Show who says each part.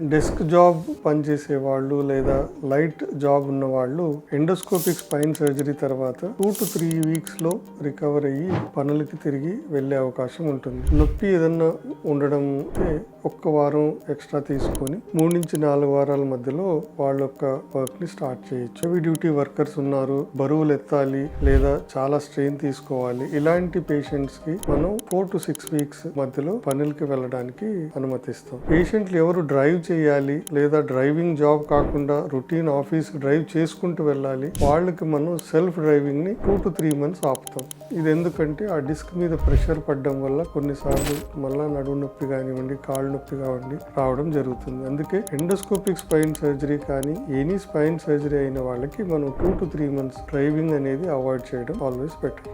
Speaker 1: Desk job పనిచేసే వాళ్ళు లేదా లైట్ జాబ్ ఉన్న వాళ్ళు ఎండోస్కోపిక్ స్పైన్ సర్జరీ తర్వాత టూ టు త్రీ వీక్స్లో రికవర్ అయ్యి పనులకి తిరిగి వెళ్ళే అవకాశం ఉంటుంది. నొప్పి ఏదన్నా ఉండడం అయితే ఒక్క వారం ఎక్స్ట్రా తీసుకొని మూడు నుంచి నాలుగు వారాల మధ్యలో వాళ్ళ యొక్క వర్క్ని స్టార్ట్ చేయొచ్చు. హెవీ డ్యూటీ వర్కర్స్ ఉన్నారు బరువులు ఎత్తాలి లేదా చాలా స్ట్రెయిన్ తీసుకోవాలి. ఇలాంటి పేషెంట్స్కి మనం ఫోర్ టు సిక్స్ వీక్స్ మధ్యలో పనులకి వెళ్ళడానికి అనుమతిస్తాం. పేషెంట్లు ఎవరు డ్రైవ్ చేయాలి లేదా డ్రైవింగ్ జాబ్ కాకుండా రొటీన్ ఆఫీస్ డ్రైవ్ చేసుకుంటూ వెళ్ళాలి వాళ్ళకి మనం సెల్ఫ్ డ్రైవింగ్ని టూ టు త్రీ మంత్స్ ఆపుతాం. ఇది ఎందుకంటే ఆ డిస్క్ మీద ప్రెషర్ పడడం వల్ల కొన్నిసార్లు మళ్ళా నడుము నొప్పి కానివ్వండి కాళ్ళు నొప్పి కావండి రావడం జరుగుతుంది. అందుకే ఎండోస్కోపిక్ స్పైన్ సర్జరీ కానీ ఎనీ స్పైన్ సర్జరీ అయిన వాళ్ళకి మనం two to three months driving అనేది అవాయిడ్ చేయడం ఆల్వేస్ బెటర్.